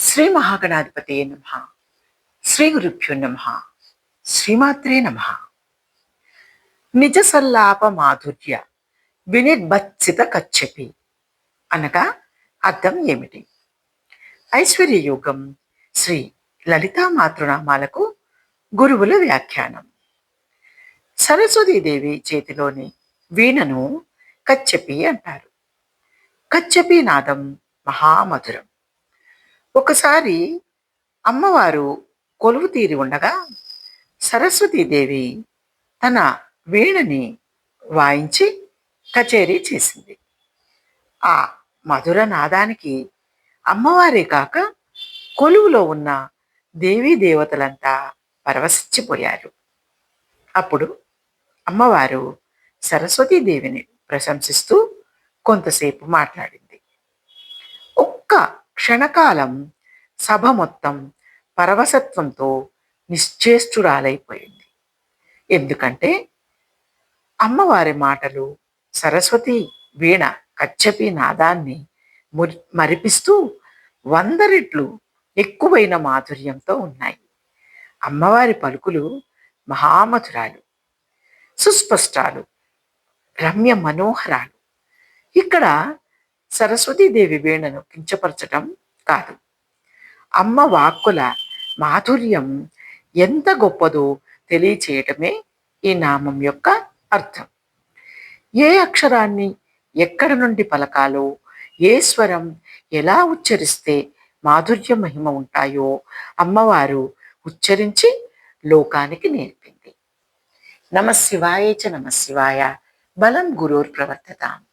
శ్రీ మహాగణాధిపతి నమ. శ్రీ గురుభ్యో నమ. శ్రీమాత్రే నమ. నిజ సల్లాప మాధుర్య వినిర్భత్సిత కచ్చపి అనగా అర్థం ఏమిటి? ఐశ్వర్య యోగం శ్రీ లలితా మాతృనామాలకు గురువుల వ్యాఖ్యానం. సరస్వతీదేవి చేతిలోని వీణను కచ్చపి అంటారు. కచ్చపి నాదం మహామధురం. ఒకసారి అమ్మవారు కొలువు తీరి ఉండగా సరస్వతీదేవి తన వీణని వాయించి కచేరీ చేసింది. ఆ మధుర నాదానికి అమ్మవారే కాక కొలువులో ఉన్న దేవీ దేవతలంతా పరవశించిపోయారు. అప్పుడు అమ్మవారు సరస్వతీదేవిని ప్రశంసిస్తూ కొంతసేపు మాట్లాడింది. క్షణకాలం సభ మొత్తం పరవశత్వంతో నిశ్చేష్టురాలైపోయింది. ఎందుకంటే అమ్మవారి మాటలు సరస్వతి వీణ కచ్చపి నాదాన్ని మరిపిస్తూ వంద రెట్లు ఎక్కువైన మాధుర్యంతో ఉన్నాయి. అమ్మవారి పలుకులు మహామధురాలు సుస్పష్టాలు రమ్య మనోహరాలు. ఇక్కడ సరస్వతీదేవి వీణను కించపరచటం కాదు. అమ్మ వాక్కుల మాధుర్యం ఎంత గొప్పదో తెలియచేయటమే ఈ నామం యొక్క అర్థం. ఏ అక్షరాన్ని ఎక్కడ నుండి పలకాలో ఏ స్వరం ఎలా ఉచ్చరిస్తే మాధుర్య మహిమ ఉంటాయో అమ్మవారు ఉచ్చరించి లోకానికి నేర్పింది. నమశివాయచ నమశివాయ చ బలం గురోర్ ప్రవర్తతాం